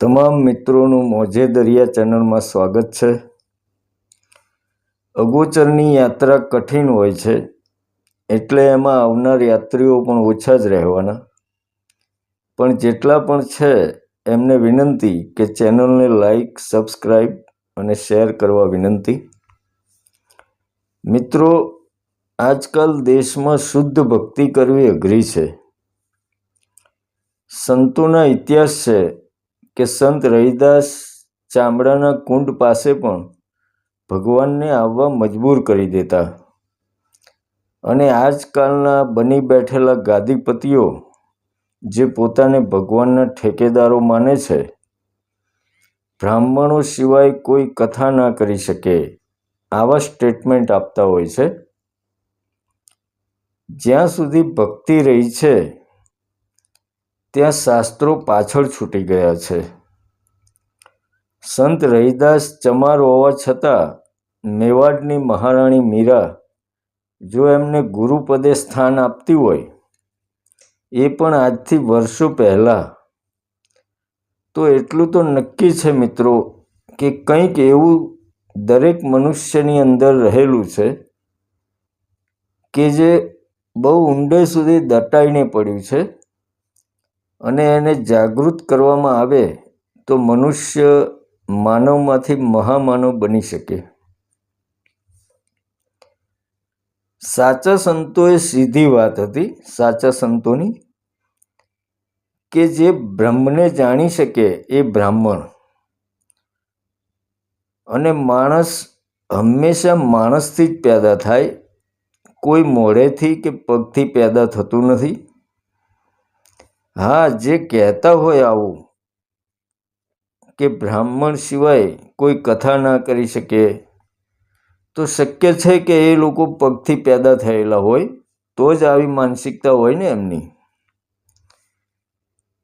તમામ મિત્રોનું મોજે દરિયા ચેનલમાં સ્વાગત છે. અગોચરની યાત્રા કઠિન હોય છે, એટલે એમાં આવનાર યાત્રીઓ પણ ઓછા જ રહેવાના. પણ જેટલા પણ છે, એમને વિનંતી કે ચેનલને લાઈક, સબસ્ક્રાઈબ અને શેર કરવા વિનંતી. મિત્રો, આજકાલ દેશમાં શુદ્ધ ભક્તિ કરવી અઘરી છે. સંતોના ઇતિહાસ છે કે સંત રવિદાસ ચામડાના કુંડ પાસે પણ ભગવાનને આવવા મજબૂર કરી દેતા. અને આજકાલના બની બેઠેલા ગાદીપતિઓ જે પોતાને ભગવાનના ઠેકેદારો માને છે, બ્રાહ્મણો સિવાય કોઈ કથા ના કરી શકે આવા સ્ટેટમેન્ટ આપતા હોય છે. જ્યાં સુધી ભક્તિ રહી છે ત્યાં શાસ્ત્રો પાછળ છૂટી ગયા છે. સંત રહીદાસ ચમાર હોવા છતાં મેવાડની મહારાણી મીરા જો એમને ગુરુપદે સ્થાન આપતી હોય, એ પણ આજથી વર્ષો પહેલાં. તો એટલું તો નક્કી છે મિત્રો કે કંઈક એવું દરેક મનુષ્યની અંદર રહેલું છે કે જે બહુ ઊંડે સુધી દટાઈને પડ્યું છે. અને એને જાગૃત કરવામાં આવે તો મનુષ્ય માનવમાંથી મહામાનવ બની શકે. સાચા સંતોએ સીધી વાત હતી, સાચા સંતોની, કે જે બ્રહ્મને જાણી શકે એ બ્રાહ્મણ. અને માણસ હંમેશા માણસથી જ પેદા થાય, કોઈ મોઢેથી કે પગથી પેદા થતું નથી. હા, જે કહેતા હોય આવું, કે બ્રાહ્મણ સિવાય કોઈ કથા ના કરી શકે, તો શક્ય છે કે એ લોકો પગથી પેદા થયેલા હોય, તો જ આવી માનસિકતા હોય ને એમની.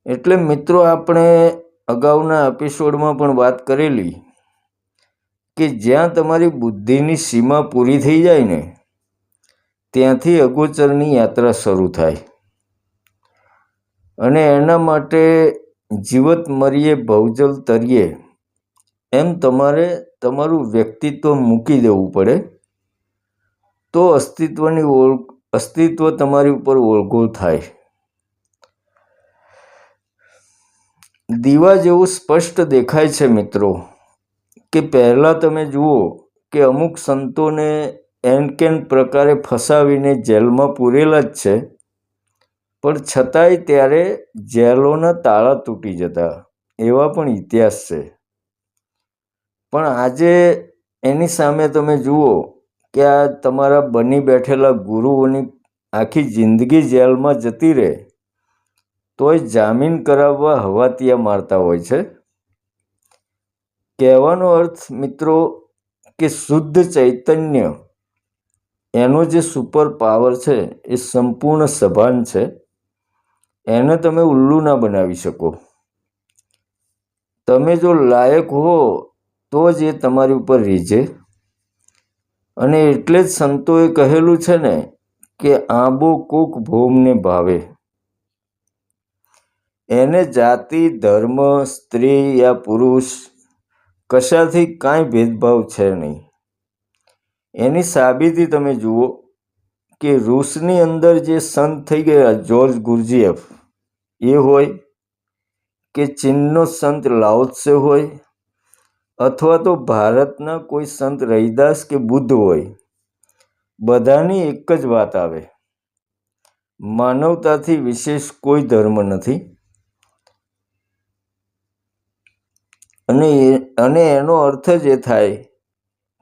એટલે મિત્રો, આપણે અગાઉના એપિસોડમાં પણ વાત કરેલી, કે જ્યાં તમારી બુદ્ધિની સીમા પૂરી થઈ જાય ને, ત્યાંથી અગોચરની યાત્રા શરૂ થાય. અને એના માટે જીવત મરીએ, ભવજલ તરીએ, એમ તમારે તમારું વ્યક્તિત્વ મૂકી દેવું પડે. તો અસ્તિત્વની ઓળ, અસ્તિત્વ તમારી ઉપર ઓળખો થાય. દીવા જેવું સ્પષ્ટ દેખાય છે મિત્રો, કે પહેલાં તમે જુઓ કે અમુક સંતોને એન કેન પ્રકારે ફસાવીને જેલમાં પૂરેલા જ છે. પણ છતાંય ત્યારે જેલોના તાળા તૂટી જતા. એવા પણ ઇતિહાસ છે. પણ આજે એની સામે તમે જુઓ કે આ તમારા બની બેઠેલા ગુરુઓની આખી જિંદગી જેલમાં જતી રહે, તોય જામીન કરાવવા હવાતિયા મારતા હોય છે. કહેવાનો અર્થ, મિત્રો, કે શુદ્ધ ચૈતન્ય, એનો જે સુપર પાવર છે, એ સંપૂર્ણ સભાન છે. એને તમે ઉલ્લુ ના બનાવી શકો. તમે જો લાયક હો, તો જ એ તમારી ઉપર રીઝે. અને એટલે જ સંતોએ કહેલું છે ને કે આંબો કોક ભોમને ભાવે. એને જાતિ, ધર્મ, સ્ત્રી યા પુરુષ કશાથી કાંઈ ભેદભાવ છે નહીં. એની સાબિતી તમે જુઓ. કે રૂસની અંદર જે સંત થઈ ગયા જોર્જ ગુરજીએફ એ હોય કે ચીનનો સંત લાઓત્સે હોય અથવા તો ભારતના કોઈ સંત રૈદાસ કે બુદ્ધ હોય, બધાની એક જ વાત આવે. માનવતાથી વિશેષ કોઈ ધર્મ નથી. અને અને એનો અર્થ જ એ થાય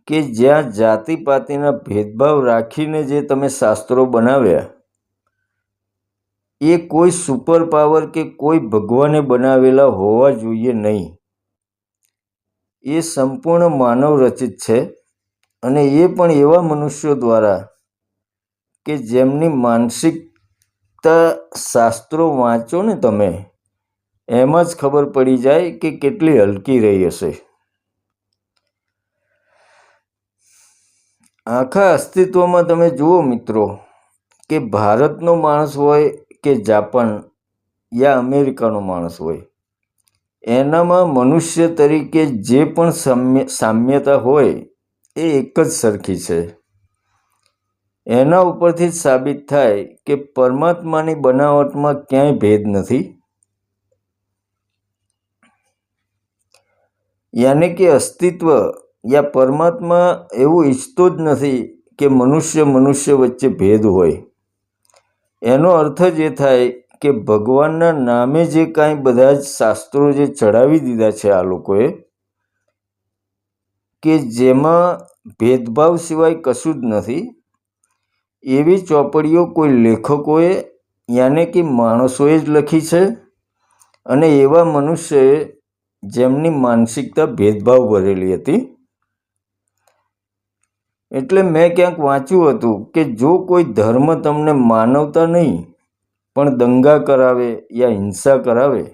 કે જ્યાં જાતિ પાતિના ભેદભાવ રાખીને જે તમે શાસ્ત્રો બનાવ્યા, એ કોઈ સુપર પાવર કે કોઈ ભગવાને બનાવેલા હોવા જોઈએ નહીં. એ સંપૂર્ણ માનવ રચિત છે અને એ પણ એવા મનુષ્યો દ્વારા કે જેમની માનસિકતા શાસ્ત્રો વાંચો ને તમે, એમ જ ખબર પડી જાય કે કેટલી હલકી રહી હશે. આખા અસ્તિત્વમાં તમે જુઓ મિત્રો કે ભારતનો માણસ હોય કે જાપાન યા અમેરિકાનો માણસ હોય, એનામાં મનુષ્ય તરીકે જે પણ સામ્ય, સામ્યતા હોય એ એક જ સરખી છે. એના ઉપરથી જ સાબિત થાય કે પરમાત્માની બનાવટમાં ક્યાંય ભેદ નથી. યાને કે અસ્તિત્વ યા પરમાત્મા એવું ઈચ્છતો જ નથી કે મનુષ્ય મનુષ્ય વચ્ચે ભેદ હોય. એનો અર્થ જ એ થાય કે ભગવાનના નામે જે કાંઈ બધા જ શાસ્ત્રો જે ચડાવી દીધા છે આ લોકોએ, કે જેમાં ભેદભાવ સિવાય કશું જ નથી, એવી ચોપડીઓ કોઈ લેખકોએ યાને કે માણસોએ જ લખી છે અને એવા મનુષ્યએ જેમની માનસિકતા ભેદભાવ ભરેલી હતી. એટલે મેં ક્યાંક વાંચ્યું હતું કે જો કોઈ ધર્મ તમને માનવતા નહીં, પણ દંગા કરાવે યા હિંસા કરાવે,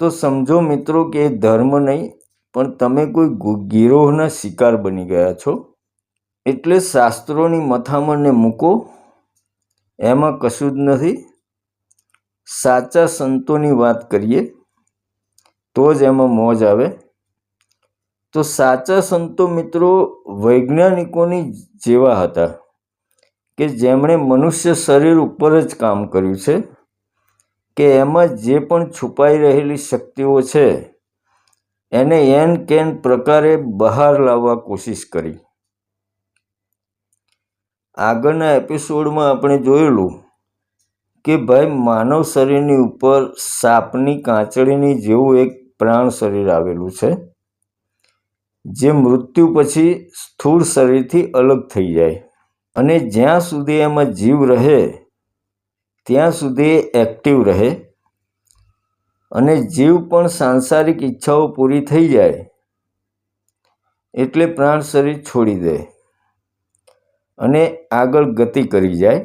તો સમજો મિત્રો કે એ ધર્મ નહીં, પણ તમે કોઈ ગિરોહના શિકાર બની ગયા છો. એટલે શાસ્ત્રોની મથામણને મૂકો. એમાં કશું જ નથી. સાચા સંતોની વાત કરીએ, તો જ એમાં મોજ આવે. તો સાચા સંતો મિત્રો વૈજ્ઞાનિકોની જેવા હતા કે જેમણે મનુષ્ય શરીર ઉપર જ કામ કર્યું છે, કે એમાં જે પણ છુપાઈ રહેલી શક્તિઓ છે, એને એન કેન પ્રકારે બહાર લાવવા કોશિશ કરી. આગળના એપિસોડમાં આપણે જોયેલું કે ભાઈ માનવ શરીરની ઉપર સાપની કાંચળીની જેવું એક પ્રાણ શરીર આવેલું છે. જે મૃત્યુ પછી સ્થૂળ શરીરથી અલગ થઈ જાય. અને જ્યાં સુધી એમાં જીવ રહે, ત્યાં સુધી એક્ટિવ રહે. અને જીવ પણ સાંસારિક ઈચ્છાઓ પૂરી થઈ જાય, એટલે પ્રાણ શરીર છોડી દે અને આગળ ગતિ કરી જાય.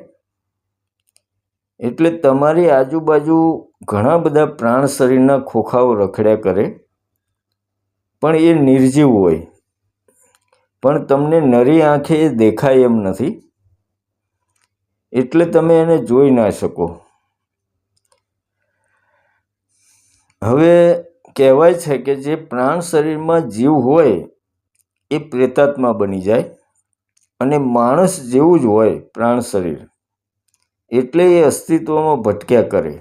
એટલે તમારી આજુબાજુ ઘણા બધા પ્રાણ શરીરના ખોખાઓ રખડ્યા કરે. પણ એ નિર્જીવ હોય. પણ તમને નરી આંખે એ દેખાય એમ નથી. એટલે તમે એને જોઈ ના શકો. હવે કહેવાય છે કે જે પ્રાણ શરીરમાં જીવ હોય, એ પ્રેતાત્મા બની જાય અને માણસ જેવું જ હોય પ્રાણ શરીર. એટલે એ અસ્તિત્વમાં ભટક્યા કરે.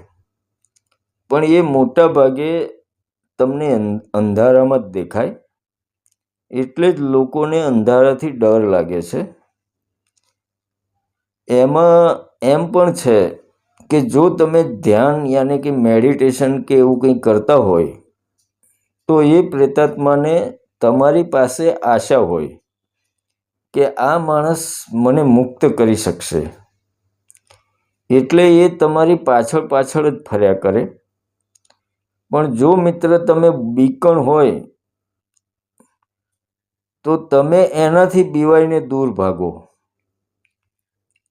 પણ એ મોટા ભાગે તમને અંધારામાં જ દેખાય. એટલે જ લોકોને અંધારાથી ડર લાગે છે. એમાં, એમ પણ છે કે જો તમે ધ્યાન યાને કે મેડિટેશન કે એવું કંઈ કરતા હોય, તો એ પ્રેતાત્માને તમારી પાસે આશા હોય કે આ માણસ મને મુક્ત કરી શકશે. એટલે એ તમારી પાછળ પાછળ જ ફર્યા કરે. પણ જો મિત્ર તમે બીકણ હોય, તો તમે એનાથી બીવાઈને દૂર ભાગો.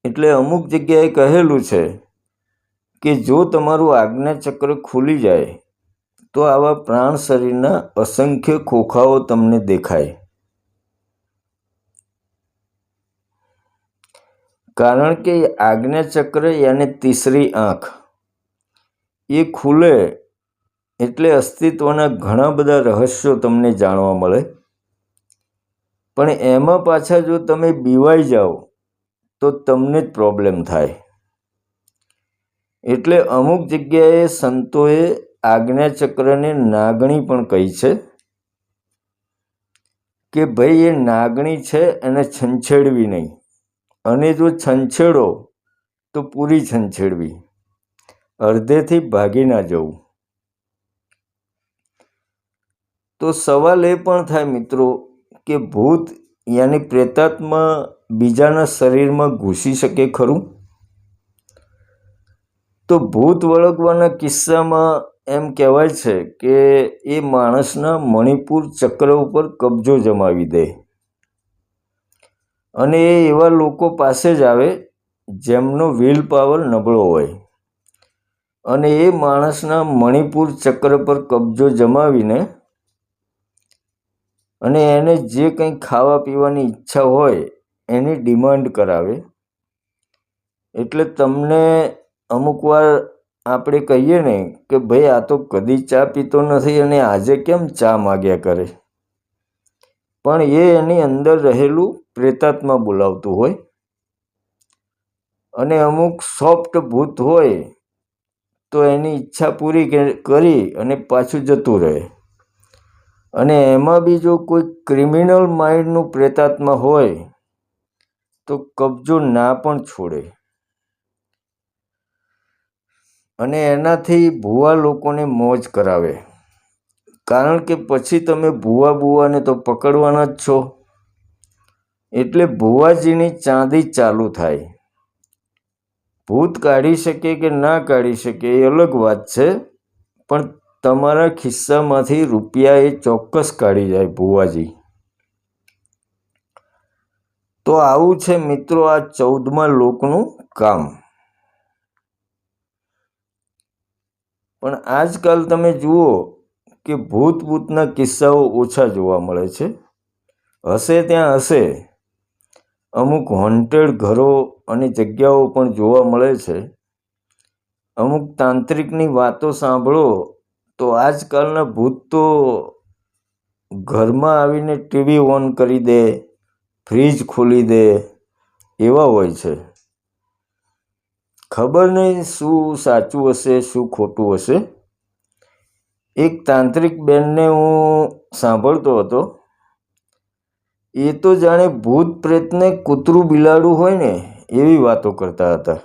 એટલે અમુક જગ્યાએ કહેલું છે કે જો તમારું આજ્ઞાચક્ર ખુલી જાય, તો આવા પ્રાણ શરીરના અસંખ્ય ખોખાઓ તમને દેખાય. કારણ કે આજ્ઞાચક્ર યાને તીસરી આંખ, એ ખુલે એટલે અસ્તિત્વના ઘણા બધા રહસ્યો તમને જાણવા મળે. પણ એમાં પાછા જો તમે બીવાઈ જાઓ, તો તમને જ પ્રોબ્લેમ થાય. એટલે અમુક જગ્યાએ સંતોએ આજ્ઞાચક્રને નાગણી પણ કહી છે કે ભાઈ એ નાગણી છે એને છંછેડવી નહીં. અને જો છંછેડો, તો પૂરી છંછેડવી. અડધેથી ભાગી ના જવું. તો સવાલ એ પણ થાય મિત્રો કે ભૂત યાની પ્રેતાત્મા બીજાના શરીરમાં ઘૂસી શકે ખરું? તો ભૂત વળગવાના કિસ્સામાં એમ કહેવાય છે કે એ માણસના મણિપુર ચક્ર ઉપર કબજો જમાવી દે. અને એ એવા લોકો પાસે જ આવે જેમનો વિલ પાવર નબળો હોય. અને એ માણસના મણિપુર ચક્ર પર કબજો જમાવીને અને એને જે કંઈ ખાવા પીવાની ઈચ્છા હોય, એની ડિમાન્ડ કરાવે. એટલે તમને અમુક વાર આપણે કહીએ ને કે ભાઈ આ તો કદી ચા પીતો નથી અને આજે કેમ ચા માગ્યા કરે? પણ એ એની અંદર રહેલું પ્રેતાત્મા બોલાવતું હોય. અને અમુક સોફ્ટ ભૂત હોય, તો એની ઈચ્છા પૂરી કરી અને પાછું જતું રહે. અને એમાં બી જો કોઈ ક્રિમિનલ માઇન્ડનું પ્રેતાત્મા હોય, તો કબજો ના પણ છોડે. અને એનાથી ભૂવા લોકોને મોજ કરાવે. કારણ કે પછી તમે ભૂવા બુવાને તો પકડવાના જ છો. એટલે ભુવાજીની ચાંદી ચાલુ થાય. ભૂત કાઢી શકે કે ના કાઢી શકે એ અલગ વાત છે, પણ તમારા ખિસ્સામાંથી રૂપિયા એ ચોક્કસ કાઢી જાય ભુવાજી. તો આવું છે મિત્રો આ ચૌદમા લોકનું કામ. પણ આજકાલ તમે જુઓ કે ભૂતભૂતના કિસ્સાઓ ઓછા જોવા મળે છે. હશે ત્યાં હશે. અમુક હોન્ટેડ ઘરો અને જગ્યાઓ પણ જોવા મળે છે. અમુક તાંત્રિકની વાતો સાંભળો તો આજકાલના ભૂત તો ઘરમાં આવીને ટીવી ઓન કરી દે, ફ્રીજ ખોલી દે, એવા હોય છે. ખબર નહીં શું સાચું હશે, શું ખોટું હશે. એક તાંત્રિક બેનને હું સાંભળતો હતો. એ તો જાણે ભૂત પ્રેતને કૂતરું બિલાડું હોય ને, એવી વાતો કરતા હતા.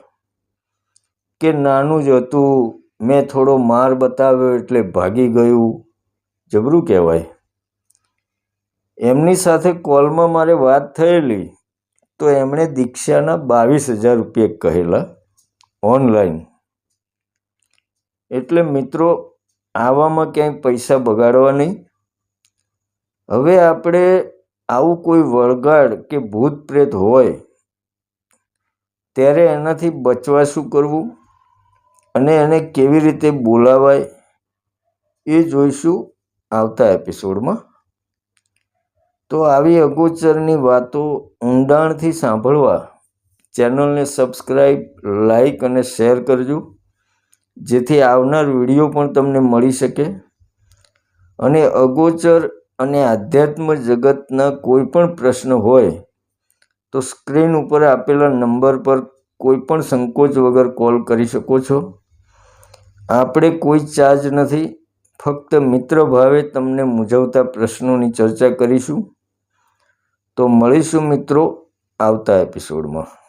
કે નાનું જ હતું મેં થોડો માર બતાવ્યો એટલે ભાગી ગયું. જબરું કહેવાય. એમની સાથે કોલમાં મારે વાત થયેલી. તો એમણે દીક્ષાના બાવીસ હજાર રૂપિયા કહેલા ઓનલાઈન. એટલે મિત્રો, આવામાં ક્યાંય પૈસા બગાડવા નહીં. હવે આપણે આવું કોઈ વળગાડ કે ભૂત પ્રેત હોય, ત્યારે એનાથી બચવા શું કરવું? અને એને કેવી રીતે બોલાવાય એ જોઈશું આવતા એપિસોડમાં. તો આવી અગોચરની વાતો ઊંડાણથી સાંભળવા ચેનલને સબસ્ક્રાઈબ લાઈક અને શેર કરજો, જેથી આવનાર વીડિયો પણ તમને મળી શકે. અને અગોચર અને આધ્યાત્મ જગતના કોઈ પણ પ્રશ્ન હોય તો સ્ક્રીન ઉપર આપેલા નંબર પર કોઈ પણ સંકોચ વગર કોલ કરી શકો છો. આપણે કોઈ ચાર્જ નથી. ફક્ત મિત્ર ભાવે તમને મૂંઝવતા પ્રશ્નોની ચર્ચા કરીશું. તો મળીશું મિત્રો આવતા એપિસોડમાં